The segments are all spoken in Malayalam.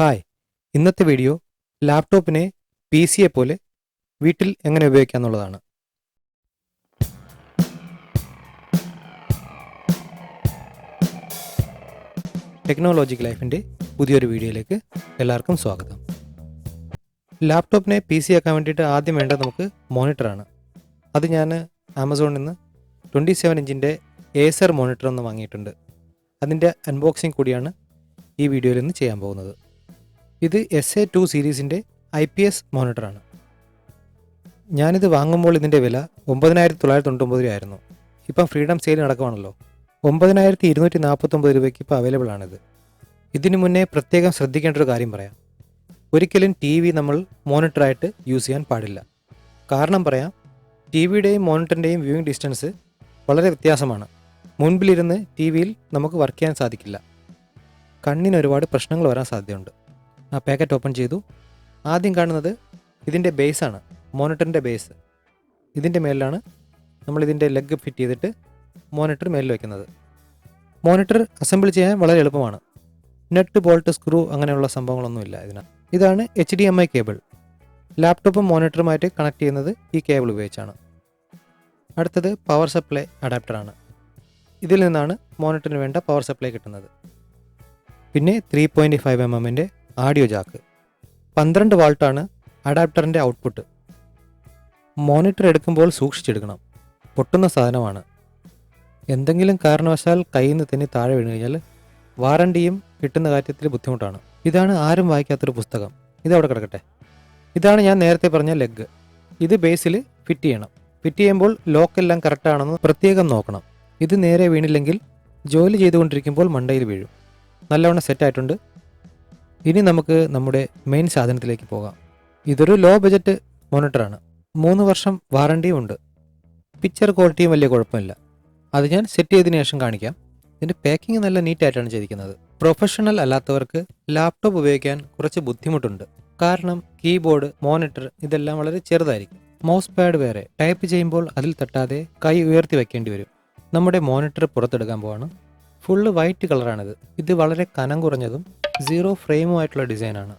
ഹായ്. ഇന്നത്തെ വീഡിയോ ലാപ്ടോപ്പിനെ പി സിയെ പോലെ വീട്ടിൽ എങ്ങനെ ഉപയോഗിക്കാം എന്നുള്ളതാണ് ടെക്നോളജി ലൈഫിന്റെ പുതിയൊരു വീഡിയോയിലേക്ക് എല്ലാവർക്കും സ്വാഗതം. ലാപ്ടോപ്പിനെ പി സി ആക്കാൻ വേണ്ടിയിട്ട് ആദ്യം വേണ്ടത് നമുക്ക് മോണിറ്ററാണ്. അത് ഞാൻ ആമസോണിൽ നിന്ന് ട്വന്റി സെവൻ ഇഞ്ചിന്റെ ഏസർ മോണിറ്റർ ഒന്ന് വാങ്ങിയിട്ടുണ്ട്. അതിന്റെ അൺബോക്സിംഗ് കൂടിയാണ് ഈ വീഡിയോയിൽ നിന്ന് ചെയ്യാൻ പോകുന്നത്. ഇത് എസ് എ ടു സീരീസിന്റെ ഐ പി എസ് മോണിറ്ററാണ് ഞാനിത് വാങ്ങുമ്പോൾ ഇതിന്റെ വില ഒമ്പതിനായിരത്തി തൊള്ളായിരത്തി തൊണ്ണൂറ്റൊമ്പത് രൂപയായിരുന്നു. ഇപ്പം ഫ്രീഡം സെയിൽ നടക്കുവാണല്ലോ. ഒമ്പതിനായിരത്തി ഇരുന്നൂറ്റി നാൽപ്പത്തൊമ്പത് രൂപയ്ക്ക് ഇപ്പോൾ അവൈലബിൾ ആണിത്. ഇതിനു മുന്നേ പ്രത്യേകം ശ്രദ്ധിക്കേണ്ട ഒരു കാര്യം പറയാം. ഒരിക്കലും ടി വി നമ്മൾ മോണിറ്ററായിട്ട് യൂസ് ചെയ്യാൻ പാടില്ല. കാരണം പറയാം ടി വിയുടെയും മോണിറ്ററിന്റെയും വ്യൂയിങ് ഡിസ്റ്റൻസ് വളരെ വ്യത്യാസമാണ്. മുൻപിലിരുന്ന് ടി വിയിൽ നമുക്ക് വർക്ക് ചെയ്യാൻ സാധിക്കില്ല. കണ്ണിന് ഒരുപാട് പ്രശ്നങ്ങൾ വരാൻ സാധ്യതയുണ്ട്. ആ പാക്കറ്റ് ഓപ്പൺ ചെയ്തു. ആദ്യം കാണുന്നത് ഇതിന്റെ ബേസാണ് മോണിറ്ററിന്റെ ബേസ് ഇതിന്റെ മേലിലാണ് നമ്മളിതിന്റെ ലെഗ് ഫിറ്റ് ചെയ്തിട്ട് മോണിറ്റർ മേലിൽ വയ്ക്കുന്നത് മോണിറ്റർ അസംബിൾ ചെയ്യാൻ വളരെ എളുപ്പമാണ്. നെറ്റ് ബോൾട്ട് സ്ക്രൂ അങ്ങനെയുള്ള സംഭവങ്ങളൊന്നുമില്ല ഇതിന്. ഇതാണ് H D M I cable ലാപ്ടോപ്പും മോണിറ്ററുമായിട്ട് കണക്ട് ചെയ്യുന്നത് ഈ കേബിൾ ഉപയോഗിച്ചാണ്. അടുത്തത് പവർ സപ്ലൈ അഡാപ്റ്ററാണ് ഇതിൽ നിന്നാണ് മോണിറ്ററിന് വേണ്ട പവർ സപ്ലൈ കിട്ടുന്നത്. പിന്നെ ത്രീ പോയിന്റ് ഫൈവ് എം എമ്മിന്റെ ആഡിയോ ജാക്ക് പന്ത്രണ്ട് വാൾട്ടാണ് അഡാപ്റ്ററിന്റെ ഔട്ട്പുട്ട് മോണിറ്റർ എടുക്കുമ്പോൾ സൂക്ഷിച്ചെടുക്കണം. പൊട്ടുന്ന സാധനമാണ്. എന്തെങ്കിലും കാരണവശാൽ കയ്യിൽ നിന്ന് തന്നെ താഴെ വീണ് കഴിഞ്ഞാൽ വാറണ്ടിയും കിട്ടുന്ന കാര്യത്തിൽ ബുദ്ധിമുട്ടാണ്. ഇതാണ് ആരും വായിക്കാത്തൊരു പുസ്തകം. ഇതവിടെ കിടക്കട്ടെ. ഇതാണ് ഞാൻ നേരത്തെ പറഞ്ഞ ലെഗ് ഇത് ബേസിൽ ഫിറ്റ് ചെയ്യണം. ഫിറ്റ് ചെയ്യുമ്പോൾ ലോക്കെല്ലാം കറക്റ്റാണെന്ന് പ്രത്യേകം നോക്കണം. ഇത് നേരെ വീണില്ലെങ്കിൽ ജോലി ചെയ്തുകൊണ്ടിരിക്കുമ്പോൾ മണ്ടയിൽ വീഴും. നല്ലവണ്ണം സെറ്റായിട്ടുണ്ട് ഇനി നമുക്ക് നമ്മുടെ മെയിൻ സാധനത്തിലേക്ക് പോകാം. ഇതൊരു ലോ ബജറ്റ് മോണിറ്ററാണ് മൂന്ന് വർഷം വാറണ്ടിയും ഉണ്ട്. പിക്ചർ ക്വാളിറ്റിയും വലിയ കുഴപ്പമില്ല. അത് ഞാൻ സെറ്റ് ചെയ്തതിനു ശേഷം കാണിക്കാം. ഇതിന്റെ പാക്കിംഗ് നല്ല നീറ്റായിട്ടാണ് ചെയ്തിരിക്കുന്നത്. പ്രൊഫഷണൽ അല്ലാത്തവർക്ക് ലാപ്ടോപ്പ് ഉപയോഗിക്കാൻ കുറച്ച് ബുദ്ധിമുട്ടുണ്ട്. കാരണം കീബോർഡ് മോണിറ്റർ ഇതെല്ലാം വളരെ ചെറുതായിരിക്കും. മൗസ് പാഡ് വേറെ. ടൈപ്പ് ചെയ്യുമ്പോൾ അതിൽ തട്ടാതെ കൈ ഉയർത്തി വെക്കേണ്ടി വരും. നമ്മുടെ മോണിറ്റർ പുറത്തെടുക്കാൻ പോവാണ്. ഫുള്ള് വൈറ്റ് കളറാണിത്. ഇത് വളരെ കനം കുറഞ്ഞതും സീറോ ഫ്രെയിമുമായിട്ടുള്ള ഡിസൈനാണ്.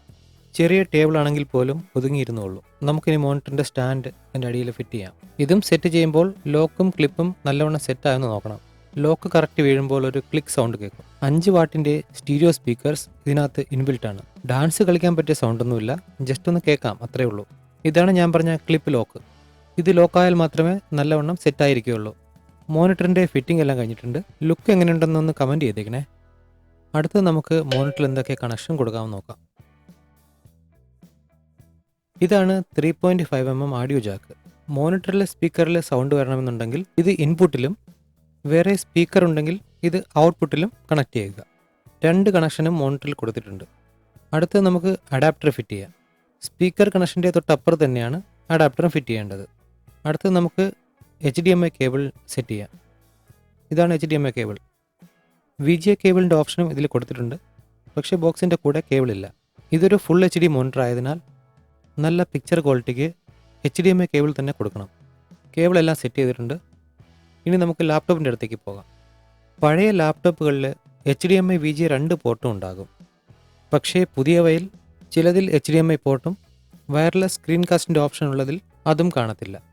ചെറിയ ടേബിൾ ആണെങ്കിൽ പോലും ഒതുങ്ങിയിരുന്നുള്ളൂ. നമുക്കിനി മോണിറ്ററിന്റെ സ്റ്റാൻഡ് അതിന്റെ അടിയിൽ ഫിറ്റ് ചെയ്യാം. ഇതും സെറ്റ് ചെയ്യുമ്പോൾ ലോക്കും ക്ലിപ്പും നല്ലവണ്ണം സെറ്റ് ആയെന്ന് നോക്കണം. ലോക്ക് കറക്റ്റ് വീഴുമ്പോൾ ഒരു ക്ലിക്ക് സൗണ്ട് കേൾക്കും. അഞ്ച് വാട്ടിന്റെ സ്റ്റീരിയോ സ്പീക്കേഴ്സ് ഇതിനകത്ത് ഇൻബിൽട്ട് ആണ്. ഡാൻസ് കളിക്കാൻ പറ്റിയ സൗണ്ടൊന്നുമില്ല. ജസ്റ്റ് ഒന്ന് കേൾക്കാം അത്രേ ഉള്ളൂ. ഇതാണ് ഞാൻ പറഞ്ഞ ക്ലിപ്പ് ലോക്ക്. ഇത് ലോക്കായാൽ മാത്രമേ നല്ലവണ്ണം സെറ്റ് മോണിറ്ററിന്റെ ഫിറ്റിംഗ് എല്ലാം കഴിഞ്ഞിട്ടുണ്ട്. ലുക്ക് എങ്ങനെയുണ്ടെന്നൊന്ന് കമന്റ് ചെയ്തേക്കണേ. അടുത്ത് നമുക്ക് മോണിറ്ററിൽ എന്തൊക്കെ കണക്ഷൻ കൊടുക്കാമെന്ന് നോക്കാം. ഇതാണ് three point five M M audio jack മോണിറ്ററിലെ സ്പീക്കറിൽ സൗണ്ട് വരണമെന്നുണ്ടെങ്കിൽ ഇത് ഇൻപുട്ടിലും വേറെ സ്പീക്കർ ഉണ്ടെങ്കിൽ ഇത് ഔട്ട്പുട്ടിലും കണക്ട് ചെയ്യുക. രണ്ട് കണക്ഷനും മോണിറ്ററിൽ കൊടുത്തിട്ടുണ്ട്. അടുത്ത് നമുക്ക് അഡാപ്റ്റർ ഫിറ്റ് ചെയ്യാം. സ്പീക്കർ കണക്ഷന്റെ തൊട്ടപ്പുറത്ത് തന്നെയാണ് അഡാപ്റ്ററും ഫിറ്റ് ചെയ്യേണ്ടത്. അടുത്ത് നമുക്ക് H D M I cable set ചെയ്യാം. ഇതാണ് H D M I cable V G A കേബിളിന്റെ ഓപ്ഷനും ഇതിൽ കൊടുത്തിട്ടുണ്ട്. പക്ഷേ ബോക്സിന്റെ കൂടെ കേബിൾ ഇല്ല. ഇതൊരു ഫുൾ എച്ച് ഡി മോണിറ്റർ ആയതിനാൽ നല്ല picture ക്വാളിറ്റിക്ക് H D M I cable തന്നെ കൊടുക്കണം. കേബിൾ എല്ലാം സെറ്റ് ചെയ്തിട്ടുണ്ട്. ഇനി നമുക്ക് ലാപ്ടോപ്പിന്റെ അടുത്തേക്ക് പോകാം. പഴയ ലാപ്ടോപ്പുകളിൽ H D M I V G രണ്ട് പോർട്ടും ഉണ്ടാകും. പക്ഷേ പുതിയവയിൽ ചിലതിൽ എച്ച് ഡി എം ഐ പോർട്ടും വയർലെസ് സ്ക്രീൻ കാസ്റ്റിന്റെ ഓപ്ഷൻ ഉള്ളതിൽ അതും കാണത്തില്ല.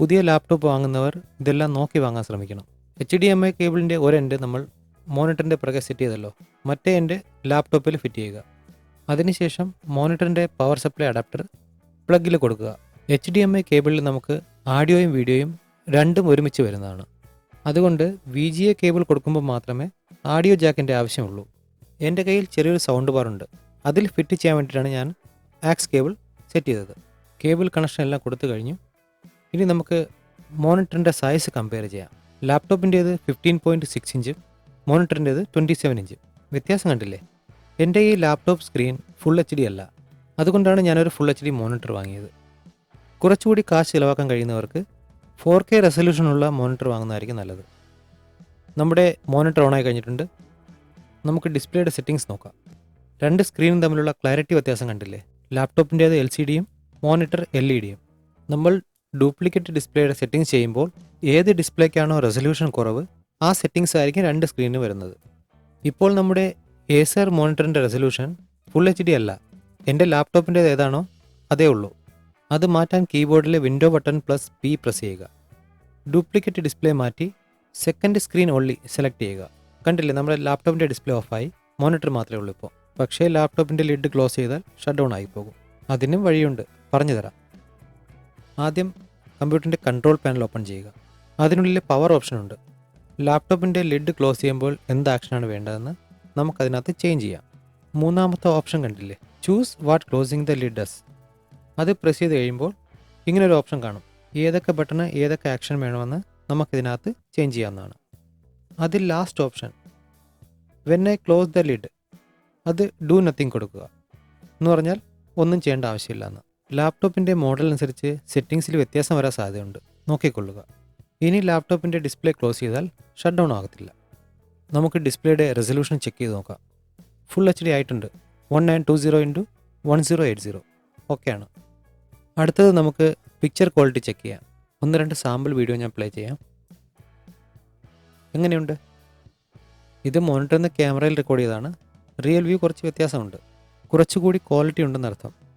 പുതിയ ലാപ്ടോപ്പ് വാങ്ങുന്നവർ ഇതെല്ലാം നോക്കി വാങ്ങാൻ ശ്രമിക്കണം. എച്ച് ഡി എം ഐ കേബിളിന്റെ ഒരെൻഡ് നമ്മൾ മോണിറ്ററിന്റെ പിറകെ സെറ്റ് ചെയ്തല്ലോ. മറ്റേ എൻഡ് ലാപ്ടോപ്പിൽ ഫിറ്റ് ചെയ്യുക. അതിനുശേഷം മോണിറ്ററിന്റെ പവർ സപ്ലൈ അഡാപ്റ്റർ പ്ലഗിൽ കൊടുക്കുക. എച്ച് ഡി എം ഐ കേബിളിൽ നമുക്ക് ആഡിയോയും വീഡിയോയും രണ്ടും ഒരുമിച്ച് വരുന്നതാണ്. അതുകൊണ്ട് വി ജി എ കേബിൾ കൊടുക്കുമ്പോൾ മാത്രമേ ആഡിയോ ജാക്കിന്റെ ആവശ്യമുള്ളൂ. എന്റെ കയ്യിൽ ചെറിയൊരു സൗണ്ട് ബാർ ഉണ്ട്. അതിൽ ഫിറ്റ് ചെയ്യാൻ വേണ്ടിയിട്ടാണ് ഞാൻ ആക്സ് കേബിൾ സെറ്റ് ചെയ്തത്. കേബിൾ കണക്ഷൻ എല്ലാം കൊടുത്തു കഴിഞ്ഞു. ഇനി നമുക്ക് മോണിറ്ററിന്റെ സൈസ് കമ്പയർ ചെയ്യാം. ലാപ്ടോപ്പിന്റേത് ഫിഫ്റ്റീൻ പോയിന്റ് സിക്സ് ഇഞ്ചും മോണിറ്ററിന്റേത് ട്വന്റി സെവൻ ഇഞ്ചും വ്യത്യാസം കണ്ടില്ലേ? എന്റെ ഈ laptop screen full H D അല്ല. അതുകൊണ്ടാണ് ഞാനൊരു ഫുൾ എച്ച് ഡി മോണിറ്റർ വാങ്ങിയത്. കുറച്ചുകൂടി കാശ് ചിലവാക്കാൻ കഴിയുന്നവർക്ക് ഫോർ കെ റെസൊല്യൂഷനുള്ള മോണിറ്റർ വാങ്ങുന്നതായിരിക്കും നല്ലത്. നമ്മുടെ മോണിറ്റർ ഓണായി കഴിഞ്ഞിട്ടുണ്ട്. നമുക്ക് ഡിസ്പ്ലേയുടെ സെറ്റിംഗ്സ് നോക്കാം. രണ്ട് സ്ക്രീനും തമ്മിലുള്ള ക്ലാരിറ്റി വ്യത്യാസം കണ്ടില്ലേ? ലാപ്ടോപ്പിന്റേത് എൽ സി ഡിയും മോണിറ്റർ എൽ ഇ ഡിയും നമ്മൾ ഡ്യൂപ്ലിക്കേറ്റ് ഡിസ്പ്ലേയുടെ സെറ്റിംഗ് ചെയ്യുമ്പോൾ ഏത് ഡിസ്പ്ലേക്കാണോ റെസൊല്യൂഷൻ കുറവ് ആ സെറ്റിംഗ്സ് ആയിരിക്കും രണ്ട് സ്ക്രീനിന് വരുന്നത്. ഇപ്പോൾ നമ്മുടെ ഏസർ മോണിറ്ററിന്റെ റെസൊല്യൂഷൻ ഫുൾ എച്ച് ഡി അല്ല. എന്റെ ലാപ്ടോപ്പിന്റേത് ഏതാണോ അതേ ഉള്ളൂ. അത് മാറ്റാൻ കീബോർഡിലെ window button plus P press ചെയ്യുക. ഡ്യൂപ്ലിക്കേറ്റ് ഡിസ്പ്ലേ മാറ്റി സെക്കൻഡ് സ്ക്രീൻ ഓൺലി സെലക്ട് ചെയ്യുക. കണ്ടില്ലേ നമ്മുടെ ലാപ്ടോപ്പിന്റെ ഡിസ്പ്ലേ ഓഫായി മോണിറ്റർ മാത്രമേ ഉള്ളൂ ഇപ്പോൾ. പക്ഷേ ലാപ്ടോപ്പിന്റെ ലിഡ് ക്ലോസ് ചെയ്താൽ ഷട്ട് ഡൗൺ ആയിപ്പോകും പോകും. അതിനും വഴിയുണ്ട്. പറഞ്ഞു തരാം ആദ്യം കമ്പ്യൂട്ടറിന്റെ കൺട്രോൾ പാനൽ ഓപ്പൺ ചെയ്യുക. അതിനുള്ളിൽ പവർ ഓപ്ഷൻ ഉണ്ട്. ലാപ്ടോപ്പിന്റെ ലിഡ് ക്ലോസ് ചെയ്യുമ്പോൾ എന്ത് ആക്ഷനാണ് വേണ്ടതെന്ന് നമുക്കതിനകത്ത് ചേഞ്ച് ചെയ്യാം. മൂന്നാമത്തെ ഓപ്ഷൻ കണ്ടില്ലേ? Choose what closing the lid does അത് പ്രസ് ചെയ്ത് കഴിയുമ്പോൾ ഇങ്ങനൊരു ഓപ്ഷൻ കാണും. ഏതൊക്കെ ബട്ടണ് ഏതൊക്കെ ആക്ഷൻ വേണമെന്ന് നമുക്കിതിനകത്ത് ചേഞ്ച് ചെയ്യാവുന്നതാണ്. അതിൽ last option when I close the lid അത് ഡു നത്തിങ് കൊടുക്കുക. എന്ന് പറഞ്ഞാൽ ഒന്നും ചെയ്യേണ്ട ആവശ്യമില്ല എന്ന്. ലാപ്ടോപ്പിന്റെ മോഡൽ അനുസരിച്ച് സെറ്റിംഗ്സിൽ വ്യത്യാസം വരാൻ സാധ്യതയുണ്ട്. നോക്കിക്കൊള്ളുക. ഇനി ലാപ്ടോപ്പിന്റെ ഡിസ്പ്ലേ ക്ലോസ് ചെയ്താൽ ഷട്ട് ഡൗൺ ആകത്തില്ല. നമുക്ക് ഡിസ്പ്ലേയുടെ റെസൊല്യൂഷൻ ചെക്ക് ചെയ്ത് നോക്കാം. ഫുൾ എച്ച് ഡി ആയിട്ടുണ്ട്. One nine two zero into one zero eight zero. ഓക്കെയാണ്. അടുത്തത് നമുക്ക് പിക്ചർ ക്വാളിറ്റി ചെക്ക് ചെയ്യാം. ഒന്ന് രണ്ട് സാമ്പിൾ വീഡിയോ ഞാൻ പ്ലേ ചെയ്യാം. എങ്ങനെയുണ്ട്? ഇത് മോണിറ്ററിൽ നിന്ന് ക്യാമറയിൽ റെക്കോർഡ് ചെയ്തതാണ്. റിയൽ വ്യൂ കുറച്ച് വ്യത്യാസമുണ്ട്. കുറച്ചുകൂടി ക്വാളിറ്റി ഉണ്ടെന്ന് അർത്ഥം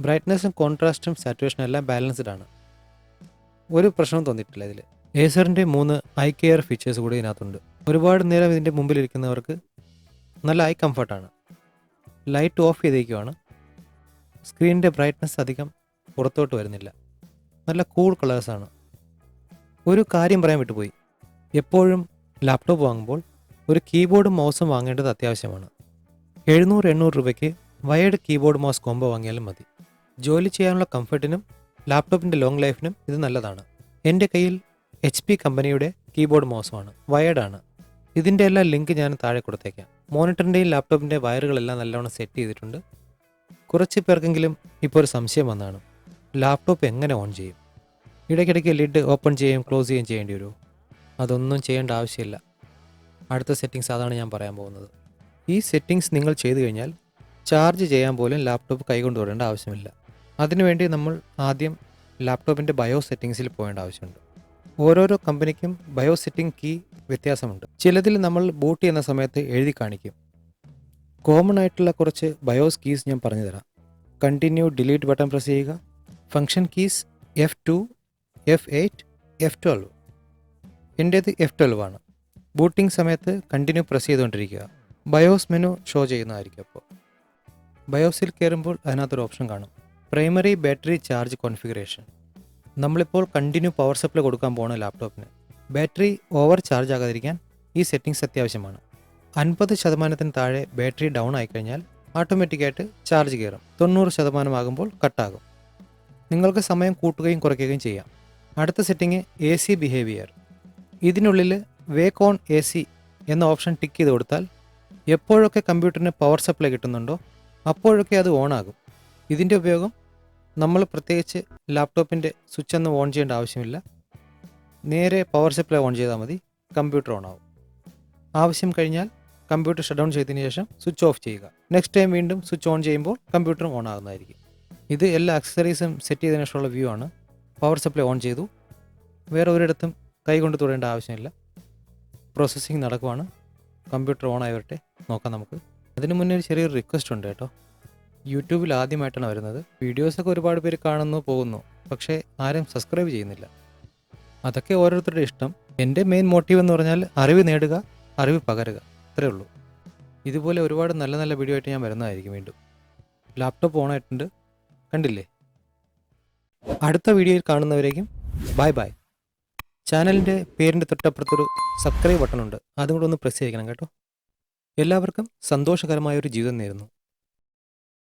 ബ്രൈറ്റ്നസ്സും കോൺട്രാസ്റ്റും സാറ്റുവേഷനും എല്ലാം ബാലൻസ്ഡ് ആണ്. ഒരു പ്രശ്നവും തോന്നിയിട്ടില്ല ഇതിൽ ഏസറിന്റെ മൂന്ന് ഐ കെയർ ഫീച്ചേഴ്സ് കൂടി ഇതിനകത്തുണ്ട്. ഒരുപാട് നേരം ഇതിന്റെ മുമ്പിലിരിക്കുന്നവർക്ക് നല്ല ഐ കംഫർട്ടാണ് ലൈറ്റ് ഓഫ് ചെയ്തേക്കുവാണ്. സ്ക്രീനിന്റെ ബ്രൈറ്റ്നസ് അധികം പുറത്തോട്ട് വരുന്നില്ല. നല്ല കൂൾ കളേഴ്സാണ് ഒരു കാര്യം പറയാൻ വിട്ടുപോയി. എപ്പോഴും ലാപ്ടോപ്പ് വാങ്ങുമ്പോൾ ഒരു കീബോർഡും മൗസും വാങ്ങേണ്ടത് അത്യാവശ്യമാണ്. എഴുന്നൂറ് എണ്ണൂറ് രൂപയ്ക്ക് വയേർഡ് കീബോർഡ് മൗസ് കോംബോ വാങ്ങിയാലും മതി. ജോലി ചെയ്യാനുള്ള കംഫർട്ടിനും ലാപ്ടോപ്പിന്റെ ലോങ് ലൈഫിനും ഇത് നല്ലതാണ്. എന്റെ കയ്യിൽ എച്ച് പി കമ്പനിയുടെ കീബോർഡ് മൗസുമാണ് വയർഡാണ് ഇതിന്റെ എല്ലാ ലിങ്ക് ഞാൻ താഴെ കൊടുത്തേക്കാം. മോണിറ്ററിന്റെയും ലാപ്ടോപ്പിന്റെ വയറുകളെല്ലാം നല്ലവണ്ണം സെറ്റ് ചെയ്തിട്ടുണ്ട്. കുറച്ച് പേർക്കെങ്കിലും ഇപ്പോൾ ഒരു സംശയം വന്നാണ് ലാപ്ടോപ്പ് എങ്ങനെ ഓൺ ചെയ്യും? ഇടയ്ക്കിടയ്ക്ക് ലിഡ് ഓപ്പൺ ചെയ്യുകയും ക്ലോസ് ചെയ്യുകയും ചെയ്യേണ്ടി വരുമോ? അതൊന്നും ചെയ്യേണ്ട ആവശ്യമില്ല. അടുത്ത സെറ്റിങ്സ് അതാണ് ഞാൻ പറയാൻ പോകുന്നത്. ഈ സെറ്റിങ്സ് നിങ്ങൾ ചെയ്തു കഴിഞ്ഞാൽ ചാർജ് ചെയ്യാൻ പോലും ലാപ്ടോപ്പ് കൈകൊണ്ട് തൊടേണ്ട ആവശ്യമില്ല. അതിനുവേണ്ടി നമ്മൾ ആദ്യം ലാപ്ടോപ്പിന്റെ ബയോ സെറ്റിങ്സിൽ പോകേണ്ട ആവശ്യമുണ്ട്. ഓരോരോ കമ്പനിക്കും ബയോ സെറ്റിംഗ് കീ വ്യത്യാസമുണ്ട്. ചിലതിൽ നമ്മൾ ബൂട്ട് ചെയ്യുന്ന സമയത്ത് എഴുതി കാണിക്കും. കോമൺ ആയിട്ടുള്ള കുറച്ച് ബയോസ് കീസ് ഞാൻ പറഞ്ഞു തരാം കണ്ടിന്യൂ ഡിലീറ്റ് ബട്ടൺ പ്രസ് ചെയ്യുക. Function keys F two F eight F twelve. എന്റേത് എഫ് ട്വൽവ് ആണ്. ബൂട്ടിംഗ് സമയത്ത് കണ്ടിന്യൂ പ്രസ് ചെയ്തുകൊണ്ടിരിക്കുക. ബയോസ് മെനു ഷോ ചെയ്യുന്നതായിരിക്കും അപ്പോൾ. ബയോസിൽ കയറുമ്പോൾ അതിനകത്തൊരു ഓപ്ഷൻ കാണും. Primary battery charge configuration. നമ്മളിപ്പോൾ കണ്ടിന്യൂ പവർ സപ്ലൈ കൊടുക്കാൻ പോകുന്ന ലാപ്ടോപ്പിന്. ബാറ്ററി ഓവർ ചാർജ് ആകാതിരിക്കാൻ ഈ സെറ്റിംഗ്സ് അത്യാവശ്യമാണ്. അൻപത് ശതമാനത്തിന് താഴെ ബാറ്ററി ഡൗൺ ആയിക്കഴിഞ്ഞാൽ ഓട്ടോമാറ്റിക്കായിട്ട് ചാർജ് കയറും. തൊണ്ണൂറ് ശതമാനമാകുമ്പോൾ കട്ടാകും. നിങ്ങൾക്ക് സമയം കൂട്ടുകയും കുറയ്ക്കുകയും ചെയ്യാം. അടുത്ത സെറ്റിംഗ് എ സി ബിഹേവിയർ ഇതിനുള്ളിൽ വേക്ക് ഓൺ എ സി എന്ന ഓപ്ഷൻ ടിക്ക് ചെയ്ത് കൊടുത്താൽ എപ്പോഴൊക്കെ കമ്പ്യൂട്ടറിന് പവർ സപ്ലൈ കിട്ടുന്നുണ്ടോ അപ്പോഴൊക്കെ അത് ഓൺ ആകും. ഇതിന്റെ ഉപയോഗം നമ്മൾ പ്രത്യേകിച്ച് ലാപ്ടോപ്പിന്റെ സ്വിച്ച് ഒന്നും ഓൺ ചെയ്യേണ്ട ആവശ്യമില്ല. നേരെ പവർ സപ്ലൈ ഓൺ ചെയ്താൽ മതി. കമ്പ്യൂട്ടർ ഓൺ ആവും. ആവശ്യം കഴിഞ്ഞാൽ കമ്പ്യൂട്ടർ ഷട്ട് ഡൗൺ ചെയ്തതിന് ശേഷം സ്വിച്ച് ഓഫ് ചെയ്യുക. നെക്സ്റ്റ് ടൈം വീണ്ടും സ്വിച്ച് ഓൺ ചെയ്യുമ്പോൾ കമ്പ്യൂട്ടറും ഓൺ ആകുന്നതായിരിക്കും. ഇത് എല്ലാ അക്സസറീസും സെറ്റ് ചെയ്തതിന് ശേഷമുള്ള വ്യൂ ആണ്. പവർ സപ്ലൈ ഓൺ ചെയ്തു. വേറെ ഒരിടത്തും കൈ കൊണ്ട് തൊടേണ്ട ആവശ്യമില്ല. പ്രോസസ്സിങ് നടക്കുവാണ്. കമ്പ്യൂട്ടർ ഓൺ ആയി വരട്ടെ നോക്കാം നമുക്ക്. അതിന് മുന്നേ ഒരു ചെറിയൊരു റിക്വസ്റ്റ് ഉണ്ട് കേട്ടോ. യൂട്യൂബിൽ ആദ്യമായിട്ടാണ് വരുന്നത്. വീഡിയോസൊക്കെ ഒരുപാട് പേര് കാണുന്നു പോകുന്നു. പക്ഷേ ആരും സബ്സ്ക്രൈബ് ചെയ്യുന്നില്ല. അതൊക്കെ ഓരോരുത്തരുടെ ഇഷ്ടം. എന്റെ മെയിൻ മോട്ടീവ് എന്ന് പറഞ്ഞാൽ അറിവ് നേടുക അറിവ് പകരുക. അത്രേ ഉള്ളൂ. ഇതുപോലെ ഒരുപാട് നല്ല നല്ല വീഡിയോ ആയിട്ട് ഞാൻ വരുന്നതായിരിക്കും വീണ്ടും. ലാപ്ടോപ്പ് ഓൺ ആയിട്ടുണ്ട്. കണ്ടില്ലേ? അടുത്ത വീഡിയോയിൽ കാണുന്നവരേക്കും ബൈ ബൈ. ചാനലിന്റെ പേരിന്റെ തൊട്ടപ്പുറത്തൊരു സബ്സ്ക്രൈബ് ബട്ടൺ ഉണ്ട് അതും കൂടെ ഒന്ന് പ്രസ് ചെയ്യിക്കണം കേട്ടോ. എല്ലാവർക്കും സന്തോഷകരമായ ഒരു ജീവിതം നേരുന്നു.